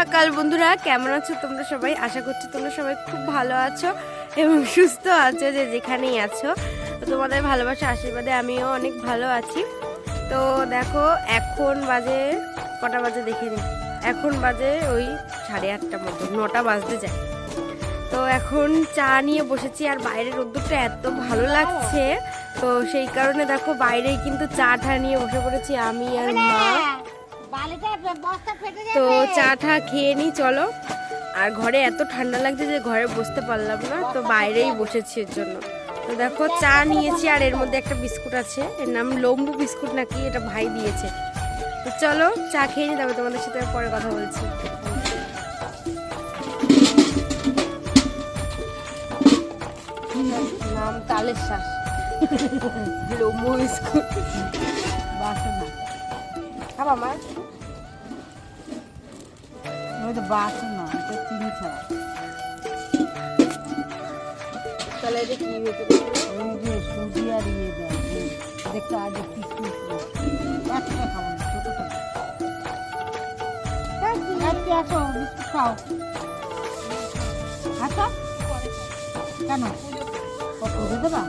সকাল, বন্ধুরা। কেমন আছো তোমরা সবাই? আশা করছি তোমরা সবাই খুব ভালো আছো এবং সুস্থ আছো যে যেখানেই আছো। তোমাদের ভালোবাসা, আশীর্বাদে আমিও অনেক ভালো আছি। তো দেখো, এখন বাজে কটা বাজে দেখে নি এখন বাজে ওই সাড়ে আটটা মতো, নটা বাজতে যায়। তো এখন চা নিয়ে বসেছি আর বাইরের রোদ্দুরটা এত ভালো লাগছে। তো সেই কারণে দেখো, বাইরেই কিন্তু চা ঠা নিয়ে বসে পড়েছি আমি আর মা। তো চা টা খেয়ে নি চলো। আর ঘরে এত ঠান্ডা লাগছে যে ঘরে বসতে পারলাম না তো বাইরেই বসেছি এর জন্য। তো দেখো চা নিয়েছি আর এর মধ্যে একটা বিস্কুট আছে। এর নাম লম্বু বিস্কুট নাকি এটা ভাই দিয়েছে। তো চলো চা খেয়ে নি তবে তোমাদের সাথে পরে কথা বলছি। নাম তালের শ্বাস। লম্বু বিস্কুট। বাসনা। খাবা ওই তো বাসনা এটা চিনি ছাড়া। তাহলে এটা কি হতে ওই যে সুজি আর ইয়ে দেয় দেখতে আগে কিসমিস একটা খাব না ছোটো খাব আসো বিস্কুট খাও। আচ্ছা কেন? পুজো দেবা?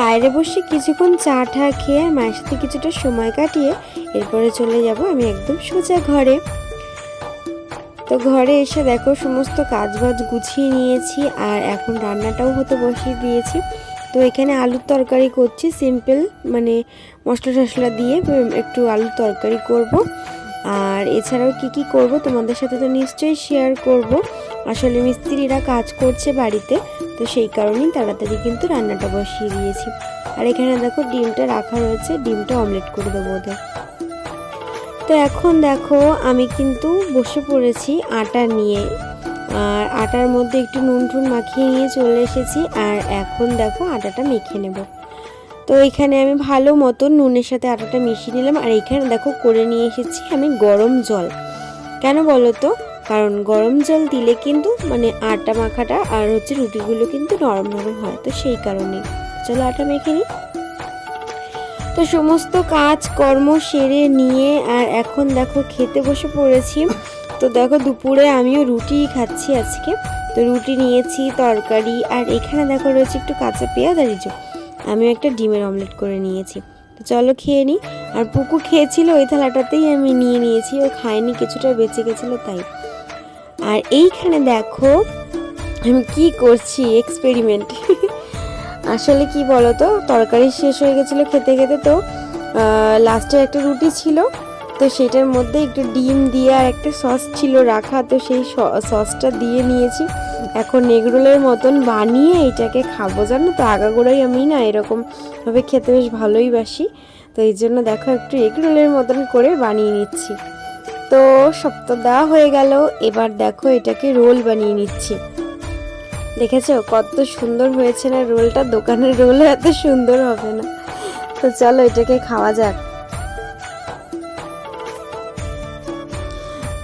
বাইরে বসে কিছুক্ষণ চা ঠা খেয়ে মায়ের সাথে কিছুটা সময় কাটিয়ে এরপরে চলে যাব আমি একদম সোজা ঘরে। তো ঘরে এসে দেখো সমস্ত কাজবাজ গুছিয়ে নিয়েছি আর এখন রান্নাটাও হতে বসিয়ে দিয়েছি। তো এখানে আলুর তরকারি করছি সিম্পল মানে মশলা টশলা দিয়ে একটু আলুর তরকারি করব। আর এছাড়াও কি কি করব তোমাদের সাথে তো নিশ্চয়ই শেয়ার করব। আসলে মিস্ত্রিরা কাজ করছে বাড়িতে তো সেই কারণেই তাড়াতাড়ি কিন্তু রান্নাটা বসিয়ে দিয়েছি। আর এখানে দেখো ডিমটা রাখা রয়েছে, ডিমটা অমলেট করে দেবো ওদের। তো এখন দেখো আমি কিন্তু বসে পড়েছি আটা নিয়ে। আর আটার মধ্যে একটু নুন টুন মাখিয়ে নিয়ে চলে এসেছি, আর এখন দেখো আটাটা মেখে নেব। তো এখানে আমি ভালো মতো নুনের সাথে আটাটা মিশিয়ে নিলাম, আর এখানে দেখো করে নিয়ে এসেছি আমি গরম জল। কেন বলো তো? কারণ গরম জল দিলে কিন্তু মানে আটা মাখাটা আর হচ্ছে রুটিগুলো কিন্তু নরম নরম হয়, তো সেই কারণে। চলো আটা মেখে নিই। তো সমস্ত কাজ কর্ম সেরে নিয়ে আর এখন দেখো খেতে বসে পড়েছি। তো দেখো দুপুরে আমিও রুটি খাচ্ছি আজকে। তো রুটি নিয়েছি, তরকারি আর এখানে দেখো রয়েছে একটু কাঁচা পেঁয়াজ আর যে আমিও একটা ডিমের অমলেট করে নিয়েছি। তো চলো খেয়ে নিই। আর পুকু খেয়েছিল ওই থালাটাতেই আমি নিয়ে নিয়েছি, ও খায়নি, কিছুটা বেঁচে গেছিল তাই। আর এইখানে দেখো আমি কি করছি এক্সপেরিমেন্ট আসলে কি বলতো, তরকারি শেষ হয়ে গেছিল খেতে খেতে তো লাস্টে একটা রুটি ছিল, তো সেটার মধ্যে একটু ডিম দিয়ে আর একটা সস ছিল রাখা, তো সেই সসটা দিয়ে নিয়েছি। এখন এগরোলের মতন বানিয়ে এটাকে খাব, জানো তো? আগাগোড়াই আমি না এরকম ভাবে খেতে বেশ ভালোই বাসি, তো এই জন্য দেখো একটু এগরোলের মতন করে বানিয়ে নিচ্ছি। তো সব তো দেওয়া হয়ে গেল। এবার দেখো এটাকে রোল বানিয়ে নিচ্ছি। দেখেছ? কত সুন্দর হয়েছে না রোলটা? দোকানের রোলও এত সুন্দর হবে না। তো চলো এটাকে খাওয়া যাক।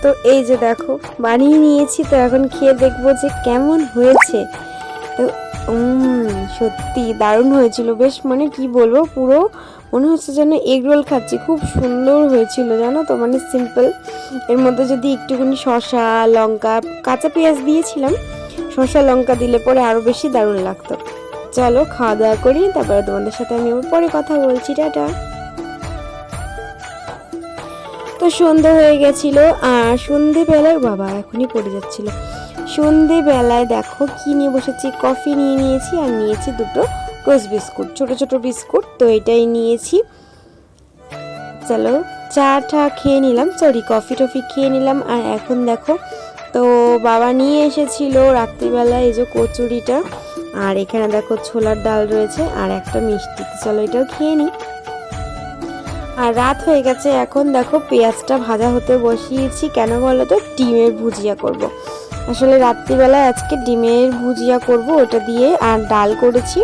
তো এই যে দেখো, বানিয়ে নিয়েছি। তো এখন খেয়ে দেখব যে কেমন হয়েছে। তো সত্যি দারুণ হয়েছিল। বেশ মানে কি বলব, পুরো মনে হচ্ছে যেন এগ রোল খাচ্ছি। খুব সুন্দর হয়েছিল, জানো তো? মানে সিম্পল এর মধ্যে যদি একটুখানি শসা, লঙ্কা, কাঁচা পেঁয়াজ দিয়েছিলাম, শসা, লঙ্কা দিলে পরে আরও বেশি দারুণ লাগতো। চলো, খাওয়া দাওয়া করি, তারপরে তোমাদের সাথে আমি পরে কথা বলছি, টাটা। তো সন্ধে হয়ে গেছিল, আর সন্ধেবেলায় বাবা এখনই পড়ে যাচ্ছিল। সন্ধেবেলায় দেখো কি নিয়ে বসেছি? কফি নিয়ে নিয়েছি আর নিয়েছি দুটো রোজ বিস্কুট, ছোট ছোট বিস্কুট, তো এটাই নিয়েছি। চলো চা টা খেয়ে নিলাম সরি কফি টফি খেয়ে নিলাম। আর এখন দেখো, তো বাবা নিয়ে এসেছিল রাত্রিবেলা এই যে কচুরিটা। আর এখানে দেখো ছোলার ডাল রয়েছে, আর একটা মিষ্টি। চলো এটাও খেয়ে নিই। আর রাত হয়ে গেছে, এখন দেখো পেঁয়াজটা ভাজা হতে বসিয়েছি। কেন বলো তো? ডিমের ভুজিয়া করব। আসলে রাত্রিবেলা আজকে ডিমের ভুজিয়া করব, ওটা দিয়ে। আর ডাল করেছি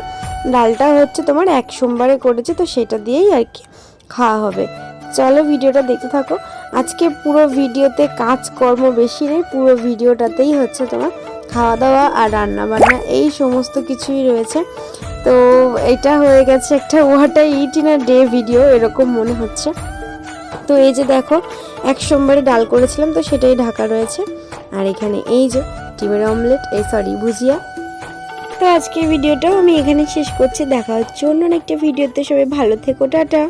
ডালটা হচ্ছে তোমার এক সোমবারে করেছে, তো সেটা দিয়েই আর কি খাওয়া হবে। চলো ভিডিওটা দেখতে থাকো। আজকে পুরো ভিডিওতে কাজকর্ম বেশি নেই, পুরো ভিডিওটাতেই হচ্ছে তোমার খাওয়া দাওয়া আর রান্না বান্না এই সমস্ত কিছুই রয়েছে। তো এটা হয়ে গেছে একটা what I eat in a day video এরকম মনে হচ্ছে। তো এই যে দেখো, এক সোমবারে ডাল করেছিলাম, তো সেটাই ঢাকা রয়েছে। আর এখানে এই যে, ডিমের অমলেট এই সরি ভুজিয়া। তো আজকের ভিডিওটাও আমি এখানে শেষ করছি। দেখা হচ্ছে অন্য একটা ভিডিওতে। সবাই ভালো থেকো, টাটা।